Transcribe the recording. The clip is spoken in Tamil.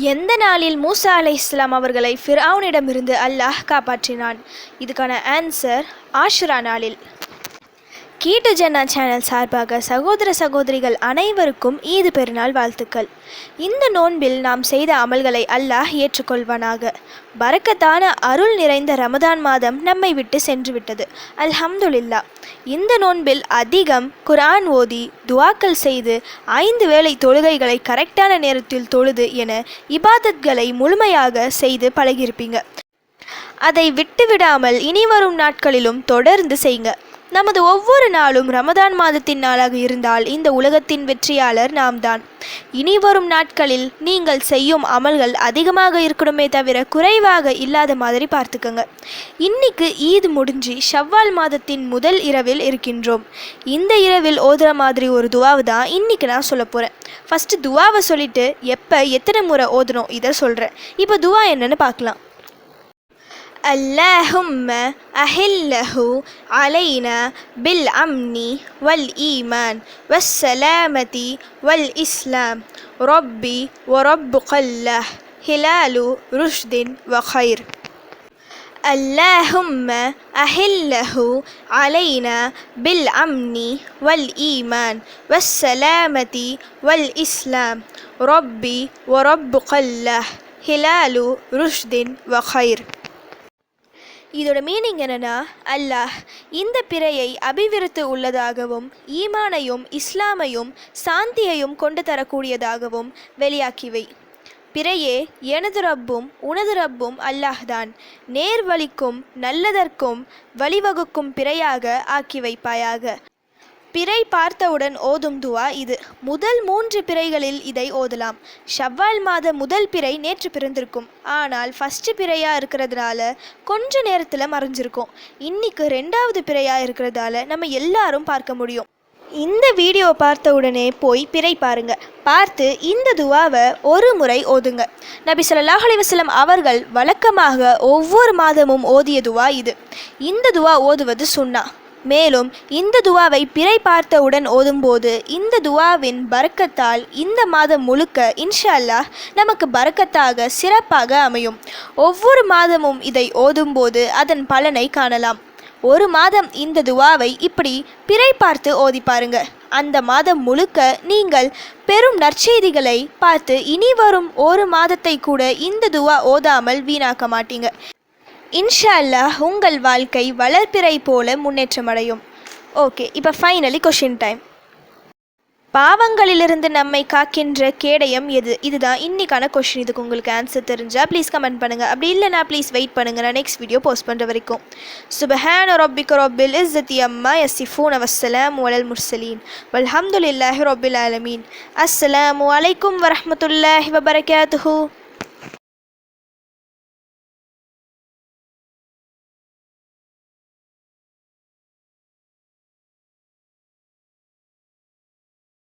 எந்த நாளில் மூசா அலை இஸ்லாம் அவர்களை ஃபிர்ஆனிடமிருந்து அல்லாஹ் காப்பாற்றினான்? இதுக்கான ஆன்சர் ஆஷுரா நாளில். கீட்டு ஜன்னா சேனல் சார்பாக சகோதர சகோதரிகள் அனைவருக்கும் ஈது பெருநாள் வாழ்த்துக்கள். இந்த நோன்பில் நாம் செய்த அமல்களை அல்லாஹ் ஏற்றுக்கொள்வானாக. பறக்கத்தான அருள் நிறைந்த ரமதான் மாதம் நம்மை விட்டு சென்று விட்டது அல்ஹம்துலில்லா. இந்த நோன்பில் அதிகம் குரான் ஓதி துவாக்கள் செய்து ஐந்து வேளை தொழுகைகளை கரெக்டான நேரத்தில் தொழுது என இபாதத்களை முழுமையாக செய்து பழகியிருப்பீங்க. அதை விட்டுவிடாமல் இனி வரும் நாட்களிலும் தொடர்ந்து செய்யுங்க நமது ஒவ்வொரு நாளும் ரமதான் மாதத்தின் நாளாக இருந்தால் இந்த உலகத்தின் வெற்றியாளர் நாம் தான் இனி வரும் நாட்களில் நீங்கள் செய்யும் அமல்கள் அதிகமாக இருக்கணுமே தவிர குறைவாக இல்லாத மாதிரி பார்த்துக்கோங்க. இன்னைக்கு ஈத் முடிஞ்சு ஷவ்வால் மாதத்தின் முதல் இரவில் இருக்கின்றோம். இந்த இரவில் ஓதுற மாதிரி ஒரு துவாவை தான் இன்னைக்கு நான் சொல்ல போகிறேன் ஃபஸ்ட்டு துவாவை சொல்லிட்டு எப்போ எத்தனை முறை ஓதுனோம் இதை சொல்கிறேன் இப்போ துவா என்னென்னு பார்க்கலாம். اللهم أهله علينا بالأمن والإيمان والسلامة والإسلام. ربي ورب قلة هلال رشد وخير. اللهم أهله علينا بالأمن والإيمان والسلامة والإسلام. ربي ورب قلة هلال رشد وخير. இதோட மீனிங் என்னன்னா அல்லாஹ் இந்த பிறையை அபிவிருத்து உள்ளதாகவும் ஈமானையும் இஸ்லாமையும் சாந்தியையும் கொண்டு தரக்கூடியதாகவும் வெளியாக்கிவை. பிறையே எனது ரப்பும் உனது ரப்பும் அல்லாஹ்தான். நேர் வழிக்கும் நல்லதற்கும் வழிவகுக்கும் பிறையாக ஆக்கி வைப்பாயாக. பிறை பார்த்தவுடன் ஓதும் துவா இது. முதல் மூன்று பிறைகளில் இதை ஓதலாம். ஷவ்வால் மாத முதல் பிறை நேற்று பிறந்திருக்கும். ஆனால் ஃபஸ்ட்டு பிறையாக இருக்கிறதுனால கொஞ்ச நேரத்தில் மறைஞ்சிருக்கும். இன்னைக்கு ரெண்டாவது பிறையாக இருக்கிறதால நம்ம எல்லாரும் பார்க்க முடியும். இந்த வீடியோ பார்த்த உடனே போய் பிறை பாருங்க. பார்த்து இந்த துவாவை ஒரு முறை ஓதுங்க. நபி சொல்லாஹ் அலிவசலம் அவர்கள் வழக்கமாக ஒவ்வொரு மாதமும் ஓதிய துவா இது. இந்த துவா ஓதுவது சுன்னா. மேலும் இந்த துவாவை பிறை பார்த்தவுடன் ஓதும்போது இந்த துவாவின் பறக்கத்தால் இந்த மாதம் முழுக்க இன்ஷா அல்லாஹ் நமக்கு பறக்கத்தாக சிறப்பாக அமையும். ஒவ்வொரு மாதமும் இதை ஓதும்போது அதன் பலனை காணலாம். ஒரு மாதம் இந்த துவாவை இப்படி பிறை பார்த்து ஓதி பாருங்க. அந்த மாதம் முழுக்க நீங்கள் பெரும் நற்செய்திகளை பார்த்து இனி வரும் ஒரு மாதத்தை கூட இந்த துவா ஓதாமல் வீணாக்க மாட்டீங்க. இன்ஷா அல்லாஹ் உங்கள் வாழ்க்கை வளர்ப்பிறை போல முன்னேற்றமடையும். ஓகே இப்போ ஃபைனலி கொஷின் டைம் பாவங்களிலிருந்து நம்மை காக்கின்ற கேடயம் எது? இதுதான் இன்னைக்கான கொஷின் இதுக்கு உங்களுக்கு ஆன்சர் தெரிஞ்சால் ப்ளீஸ் கமெண்ட் பண்ணுங்கள் அப்படி இல்லைனா ப்ளீஸ் வெயிட் பண்ணுங்க. நான் நெக்ஸ்ட் வீடியோ போஸ்ட் பண்ணுற வரைக்கும். சுபஹான் ரொபிக் ரொபில் இஸ்ஸத்தி அம்மா யசிஃபூன் அவசலாம் வலல் முர்சலீன் வல்ஹம்துல்லாஹி ரொபில் ஆலமீன் அஸ்ஸலாமு அலைக்கும் வரமத்துல்லாஹி வபரகாத்துஹூ